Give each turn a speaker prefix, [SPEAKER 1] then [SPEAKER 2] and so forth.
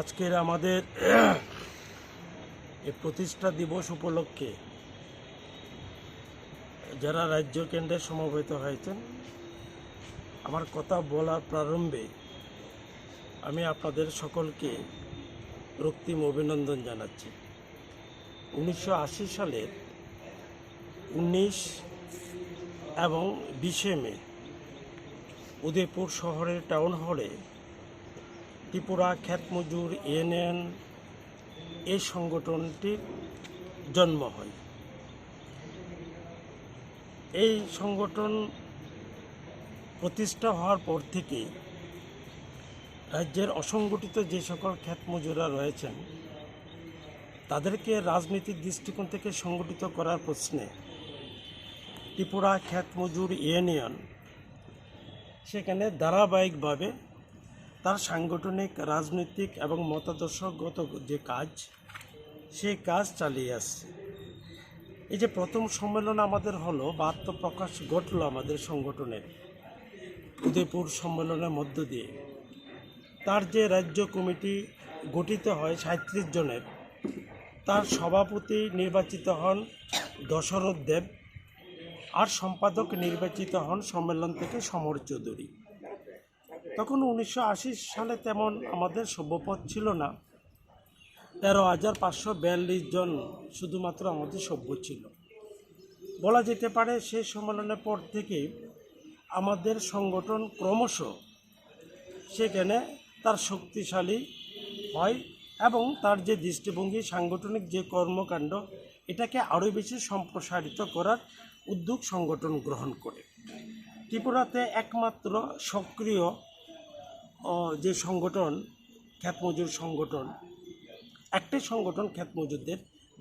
[SPEAKER 1] আজকের আমাদের এই প্রতিষ্ঠা দিবস উপলক্ষে যারা রাজ্য কেন্দ্রে সমবেত হয়েছেন, আমার কথা বলার প্রারম্ভে আমি আপনাদের সকলকে রক্তিম অভিনন্দন জানাচ্ছি। উনিশশো আশি সালের উনিশ এবং বিশে মে উদয়পুর শহরের টাউন হলে ত্রিপুরা খ্যাত মজুর ইউনিয়ন এই সংগঠনটির জন্ম হয়। এই সংগঠন প্রতিষ্ঠা হওয়ার পর থেকে রাজ্যের অসংগঠিত যে সকল খ্যাত মজুরা রয়েছেন, তাদেরকে রাজনৈতিক দৃষ্টিকোণ থেকে সংগঠিত করার প্রশ্নে ত্রিপুরা খ্যাত মজুর ইউনিয়ন সেখানে ধারাবাহিকভাবে তার সাংগঠনিক, রাজনৈতিক এবং মতাদর্শগত যে কাজ, সেই কাজ চালিয়ে আসছে। এই যে প্রথম সম্মেলন আমাদের হলো বা আত্মপ্রকাশ ঘটলো আমাদের সংগঠনের উদয়পুর সম্মেলনের মধ্য দিয়ে। তার যে রাজ্য কমিটি গঠিত হয় সাঁত্রিশ জনের, তার সভাপতি নির্বাচিত হন দশরথ দেব আর সম্পাদক নির্বাচিত হন সম্মেলন থেকে সমর চৌধুরী। তখন উনিশশো আশি সালে তেমন আমাদের সভ্যপদ ছিল না। তেরো হাজার পাঁচশো বিয়াল্লিশ জন শুধুমাত্র আমাদের সভ্য ছিল। বলা যেতে পারে সেই সম্মেলনের পর থেকে আমাদের সংগঠন ক্রমশ সেখানে তার শক্তিশালী হয় এবং তার যে দৃষ্টিভঙ্গি, সাংগঠনিক যে কর্মকাণ্ড, এটাকে আরও বেশি সম্প্রসারিত করার উদ্যোগ সংগঠন গ্রহণ করে। ত্রিপুরাতে একমাত্র সক্রিয় যে সংগঠন খ্যাত মজুর সংগঠন একটাই সংগঠন খ্যাত মজুরদের